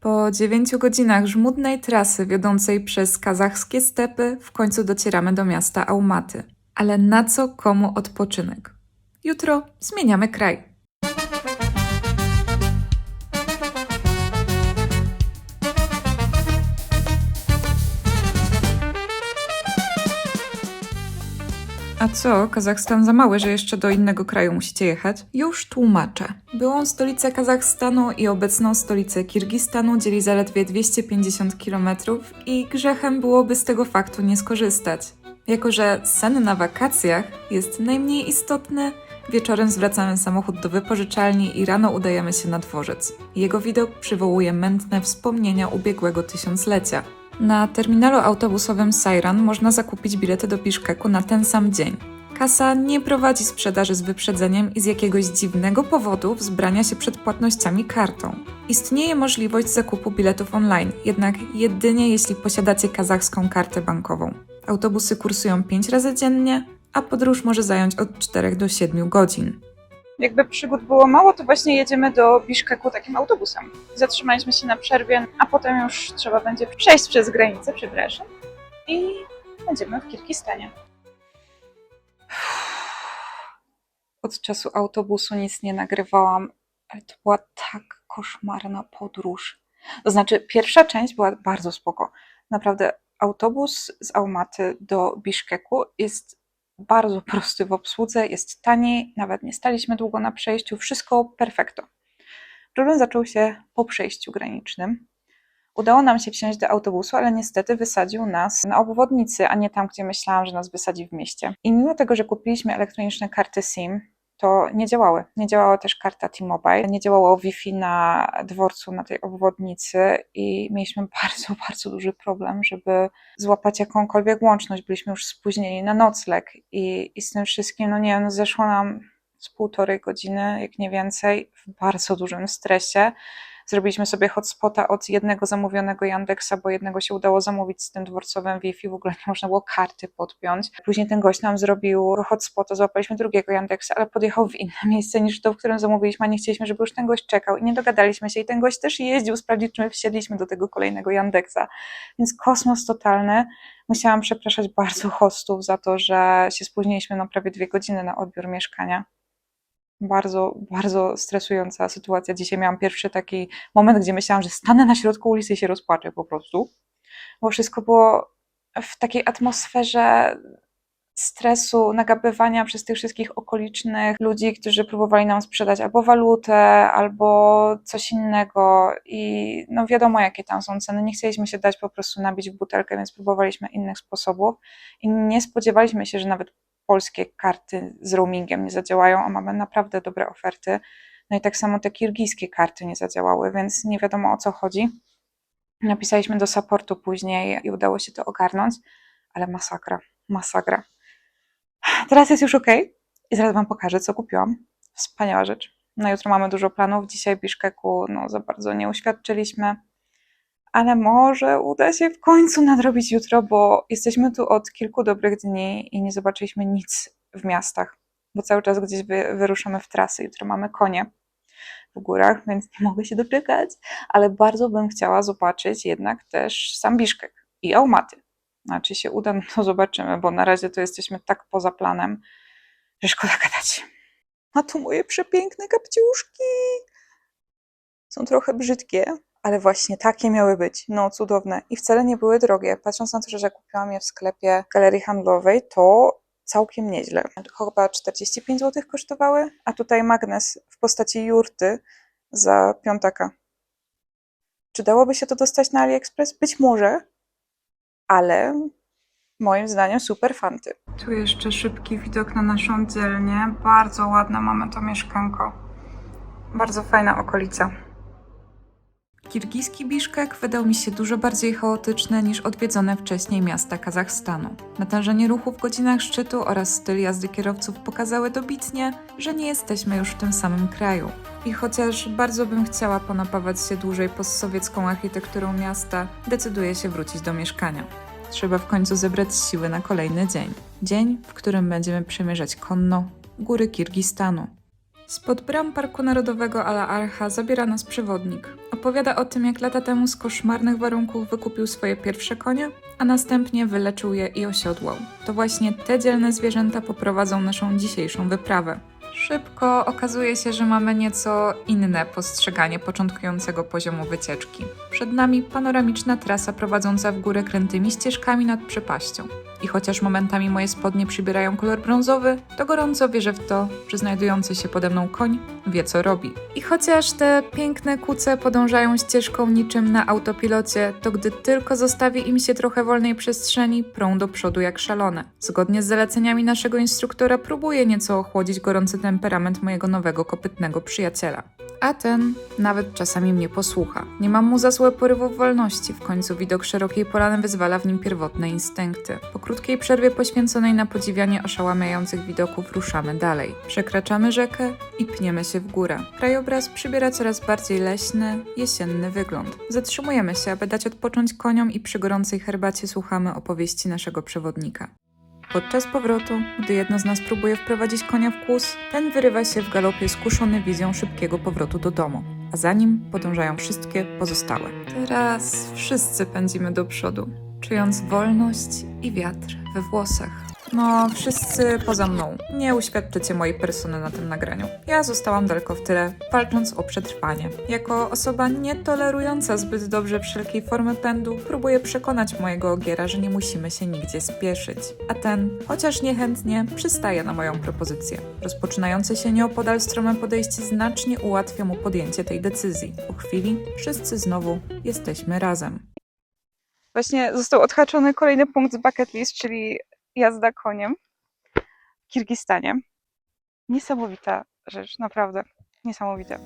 Po dziewięciu godzinach żmudnej trasy wiodącej przez kazachskie stepy w końcu docieramy do miasta Aumaty. Ale na co komu odpoczynek? Jutro zmieniamy kraj. A co, Kazachstan za mały, że jeszcze do innego kraju musicie jechać? Już tłumaczę. Byłą stolicę Kazachstanu i obecną stolicę Kirgistanu dzieli zaledwie 250 km i grzechem byłoby z tego faktu nie skorzystać. Jako, że sen na wakacjach jest najmniej istotny, wieczorem zwracamy samochód do wypożyczalni i rano udajemy się na dworzec. Jego widok przywołuje mętne wspomnienia ubiegłego tysiąclecia. Na terminalu autobusowym Sajran można zakupić bilety do Biszkeku na ten sam dzień. Kasa nie prowadzi sprzedaży z wyprzedzeniem i z jakiegoś dziwnego powodu wzbrania się przed płatnościami kartą. Istnieje możliwość zakupu biletów online, jednak jedynie jeśli posiadacie kazachską kartę bankową. Autobusy kursują 5 razy dziennie, a podróż może zająć od 4 do 7 godzin. Jakby przygód było mało, to właśnie jedziemy do Biszkeku takim autobusem. Zatrzymaliśmy się na przerwie, a potem już trzeba będzie przejść przez granicę, przepraszam, i będziemy w Kirgistanie. Od czasu autobusu nic nie nagrywałam, ale to była tak koszmarna podróż. To znaczy, pierwsza część była bardzo spoko. Naprawdę, autobus z Almaty do Biszkeku jest bardzo prosty w obsłudze, jest tani, nawet nie staliśmy długo na przejściu, wszystko perfekto. Problem zaczął się po przejściu granicznym. Udało nam się wsiąść do autobusu, ale niestety wysadził nas na obwodnicy, a nie tam, gdzie myślałam, że nas wysadzi w mieście. I mimo tego, że kupiliśmy elektroniczne karty SIM, to nie działały. Nie działała też karta T-Mobile, nie działało Wi-Fi na dworcu, na tej obwodnicy i mieliśmy bardzo, bardzo duży problem, żeby złapać jakąkolwiek łączność. Byliśmy już spóźnieni na nocleg i, i z tym wszystkim, no nie wiem, no zeszło nam z półtorej godziny, jak nie więcej, w bardzo dużym stresie. Zrobiliśmy sobie hotspota od jednego zamówionego Yandexa, bo jednego się udało zamówić z tym dworcowym Wi-Fi, w ogóle nie można było karty podpiąć. Później ten gość nam zrobił hotspota, złapaliśmy drugiego Yandexa, ale podjechał w inne miejsce niż to, w którym zamówiliśmy, a nie chcieliśmy, żeby już ten gość czekał i nie dogadaliśmy się i ten gość też jeździł sprawdzić, czy my wsiedliśmy do tego kolejnego Yandexa. Więc kosmos totalny. Musiałam przepraszać bardzo hostów za to, że się spóźniliśmy na prawie dwie godziny na odbiór mieszkania bardzo, bardzo stresująca sytuacja. Dzisiaj miałam pierwszy taki moment, gdzie myślałam, że stanę na środku ulicy i się rozpłaczę po prostu, bo wszystko było w takiej atmosferze stresu, nagabywania przez tych wszystkich okolicznych ludzi, którzy próbowali nam sprzedać albo walutę, albo coś innego. I no wiadomo jakie tam są ceny, nie chcieliśmy się dać po prostu nabić w butelkę, więc próbowaliśmy innych sposobów. I nie spodziewaliśmy się, że nawet polskie karty z roamingiem nie zadziałają, a mamy naprawdę dobre oferty. No i tak samo te kirgijskie karty nie zadziałały, więc nie wiadomo o co chodzi. Napisaliśmy do supportu później i udało się to ogarnąć, ale masakra, masakra. Teraz jest już ok i zaraz Wam pokażę, co kupiłam. Wspaniała rzecz. Na jutro mamy dużo planów. Dzisiaj w Biszkeku no, za bardzo nie uświadczyliśmy, ale może uda się w końcu nadrobić jutro, bo jesteśmy tu od kilku dobrych dni i nie zobaczyliśmy nic w miastach, bo cały czas gdzieś wy, wyruszamy w trasy. Jutro mamy konie w górach, więc nie mogę się doczekać, ale bardzo bym chciała zobaczyć jednak też sam Biszkek i Almaty. A czy się uda, no to zobaczymy, bo na razie to jesteśmy tak poza planem, że szkoda gadać. A tu moje przepiękne kapciuszki. Są trochę brzydkie, ale właśnie takie miały być. No, cudowne. I wcale nie były drogie. Patrząc na to, że kupiłam je w sklepie galerii handlowej, to całkiem nieźle. Chyba 45 zł kosztowały, a tutaj magnes w postaci jurty za piątaka. Czy dałoby się to dostać na AliExpress? Być może, ale moim zdaniem super fanty. Tu jeszcze szybki widok na naszą dzielnię. Bardzo ładne mamy to mieszkanko. Bardzo fajna okolica. Kirgijski Biszkek wydał mi się dużo bardziej chaotyczny niż odwiedzone wcześniej miasta Kazachstanu. Natężenie ruchu w godzinach szczytu oraz styl jazdy kierowców pokazały dobitnie, że nie jesteśmy już w tym samym kraju. I chociaż bardzo bym chciała ponapawać się dłużej postsowiecką architekturą miasta, decyduję się wrócić do mieszkania. Trzeba w końcu zebrać siły na kolejny dzień. Dzień, w którym będziemy przemierzać konno góry Kirgistanu. Spod bram Parku Narodowego Ala Archa zabiera nas przewodnik. Opowiada o tym, jak lata temu z koszmarnych warunków wykupił swoje pierwsze konie, a następnie wyleczył je i osiodłał. To właśnie te dzielne zwierzęta poprowadzą naszą dzisiejszą wyprawę. Szybko okazuje się, że mamy nieco inne postrzeganie początkującego poziomu wycieczki. Przed nami panoramiczna trasa prowadząca w górę krętymi ścieżkami nad przepaścią. I chociaż momentami moje spodnie przybierają kolor brązowy, to gorąco wierzę w to, że znajdujący się pode mną koń wie co robi. I chociaż te piękne kuce podążają ścieżką niczym na autopilocie, to gdy tylko zostawi im się trochę wolnej przestrzeni, prą do przodu jak szalone. Zgodnie z zaleceniami naszego instruktora próbuję nieco ochłodzić gorący temperament mojego nowego kopytnego przyjaciela. A ten nawet czasami mnie posłucha. Nie mam mu za złe porywów wolności, w końcu widok szerokiej polany wyzwala w nim pierwotne instynkty. Po krótkiej przerwie poświęconej na podziwianie oszałamiających widoków ruszamy dalej. Przekraczamy rzekę i pniemy się w górę. Krajobraz przybiera coraz bardziej leśny, jesienny wygląd. Zatrzymujemy się, aby dać odpocząć koniom i przy gorącej herbacie słuchamy opowieści naszego przewodnika. Podczas powrotu, gdy jedno z nas próbuje wprowadzić konia w kłus, ten wyrywa się w galopie skuszony wizją szybkiego powrotu do domu, a za nim podążają wszystkie pozostałe. Teraz wszyscy pędzimy do przodu, czując wolność i wiatr we włosach. No, wszyscy poza mną. Nie uświadczycie mojej persony na tym nagraniu. Ja zostałam daleko w tyle, walcząc o przetrwanie. Jako osoba nietolerująca zbyt dobrze wszelkiej formy pędu, próbuję przekonać mojego ogiera, że nie musimy się nigdzie spieszyć. A ten, chociaż niechętnie, przystaje na moją propozycję. Rozpoczynające się nieopodal strome podejście znacznie ułatwia mu podjęcie tej decyzji. Po chwili wszyscy znowu jesteśmy razem. Właśnie został odhaczony kolejny punkt z bucket list, czyli jazda koniem w Kirgistanie. Niesamowita rzecz, naprawdę. Niesamowite.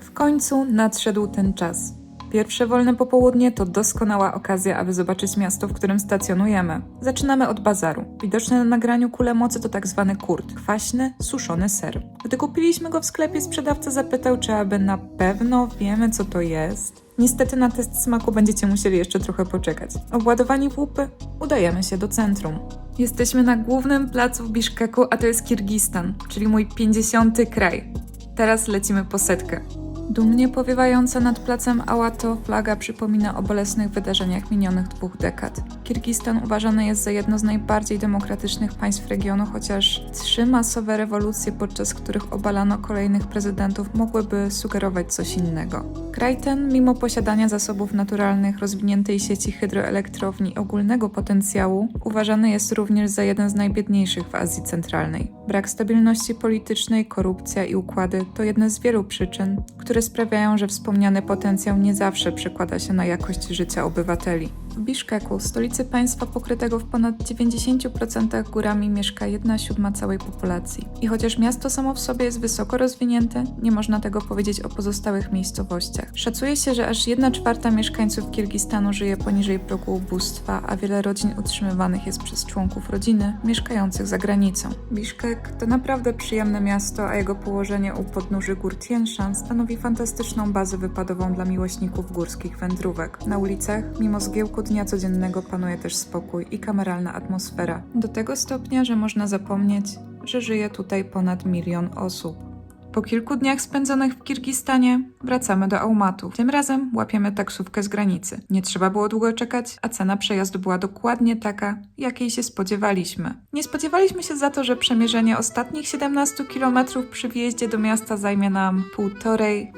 W końcu nadszedł ten czas. Pierwsze wolne popołudnie to doskonała okazja, aby zobaczyć miasto, w którym stacjonujemy. Zaczynamy od bazaru. Widoczne na nagraniu kule mocy to tak zwany kurt, kwaśny, suszony ser. Gdy kupiliśmy go w sklepie, sprzedawca zapytał, czy aby na pewno wiemy, co to jest. Niestety na test smaku będziecie musieli jeszcze trochę poczekać. Obładowani w łupy, udajemy się do centrum. Jesteśmy na głównym placu w Biszkeku, a to jest Kirgistan, czyli mój 50. kraj. Teraz lecimy po setkę. Dumnie powiewająca nad placem Ałato flaga przypomina o bolesnych wydarzeniach minionych dwóch dekad. Kirgistan uważany jest za jedno z najbardziej demokratycznych państw regionu, chociaż trzy masowe rewolucje, podczas których obalano kolejnych prezydentów, mogłyby sugerować coś innego. Kraj ten, mimo posiadania zasobów naturalnych, rozwiniętej sieci hydroelektrowni i ogólnego potencjału, uważany jest również za jeden z najbiedniejszych w Azji Centralnej. Brak stabilności politycznej, korupcja i układy to jedne z wielu przyczyn, które sprawiają, że wspomniany potencjał nie zawsze przekłada się na jakość życia obywateli. W Biszkeku, stolicy państwa pokrytego w ponad 90% górami, mieszka 1 siódma całej populacji. I chociaż miasto samo w sobie jest wysoko rozwinięte, nie można tego powiedzieć o pozostałych miejscowościach. Szacuje się, że aż 1 czwarta mieszkańców Kirgistanu żyje poniżej progu ubóstwa, a wiele rodzin utrzymywanych jest przez członków rodziny mieszkających za granicą. Biszkek to naprawdę przyjemne miasto, a jego położenie u podnóży gór Tien Shan stanowi fantastyczną bazę wypadową dla miłośników górskich wędrówek. Na ulicach, mimo zgiełku dnia codziennego, panuje też spokój i kameralna atmosfera. Do tego stopnia, że można zapomnieć, że żyje tutaj ponad milion osób. Po kilku dniach spędzonych w Kirgistanie wracamy do Aumatu. Tym razem łapiemy taksówkę z granicy. Nie trzeba było długo czekać, a cena przejazdu była dokładnie taka, jakiej się spodziewaliśmy. Nie spodziewaliśmy się za to, że przemierzenie ostatnich 17 km przy wjeździe do miasta zajmie nam półtorej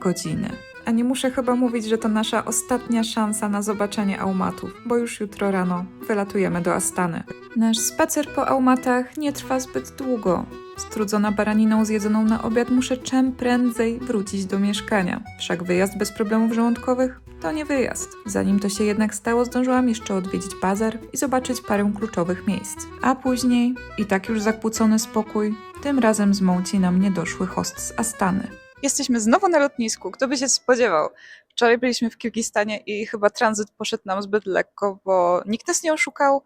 godziny. A nie muszę chyba mówić, że to nasza ostatnia szansa na zobaczenie Aumatów, bo już jutro rano wylatujemy do Astany. Nasz spacer po Aumatach nie trwa zbyt długo. Strudzona baraniną zjedzoną na obiad muszę czym prędzej wrócić do mieszkania. Wszak wyjazd bez problemów żołądkowych to nie wyjazd. Zanim to się jednak stało, zdążyłam jeszcze odwiedzić bazar i zobaczyć parę kluczowych miejsc. A później, i tak już zakłócony spokój, tym razem zmąci na mnie doszły host z Astany. Jesteśmy znowu na lotnisku. Kto by się spodziewał? Wczoraj byliśmy w Kirgistanie i chyba tranzyt poszedł nam zbyt lekko, bo nikt nas nie oszukał.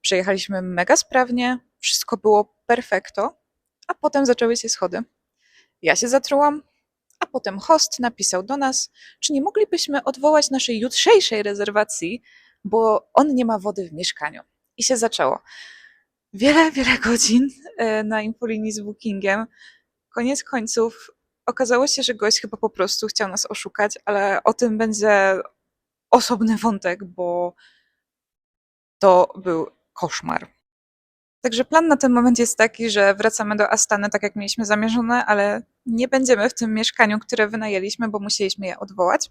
Przejechaliśmy mega sprawnie, wszystko było perfekto, a potem zaczęły się schody. Ja się zatrułam, a potem host napisał do nas, czy nie moglibyśmy odwołać naszej jutrzejszej rezerwacji, bo on nie ma wody w mieszkaniu. I się zaczęło. Wiele, wiele godzin e, na infolinii z bookingiem. Koniec końców okazało się, że gość chyba po prostu chciał nas oszukać, ale o tym będzie osobny wątek, bo to był koszmar. Także plan na ten moment jest taki, że wracamy do Astany tak jak mieliśmy zamierzone, ale nie będziemy w tym mieszkaniu, które wynajęliśmy, bo musieliśmy je odwołać.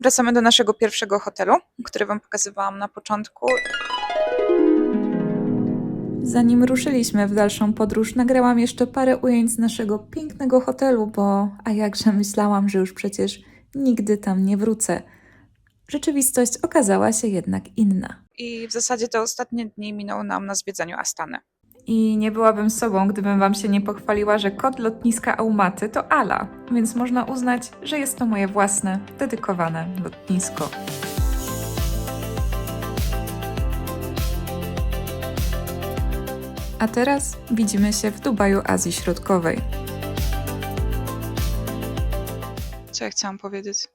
Wracamy do naszego pierwszego hotelu, który Wam pokazywałam na początku. Zanim ruszyliśmy w dalszą podróż, nagrałam jeszcze parę ujęć z naszego pięknego hotelu, bo a jakże myślałam, że już przecież nigdy tam nie wrócę. Rzeczywistość okazała się jednak inna. I w zasadzie te ostatnie dni minęły nam na zwiedzaniu Astany. I nie byłabym sobą, gdybym Wam się nie pochwaliła, że kod lotniska Aumaty to Ala, więc można uznać, że jest to moje własne, dedykowane lotnisko. A teraz widzimy się w Dubaju Azji Środkowej. Co ja chciałam powiedzieć?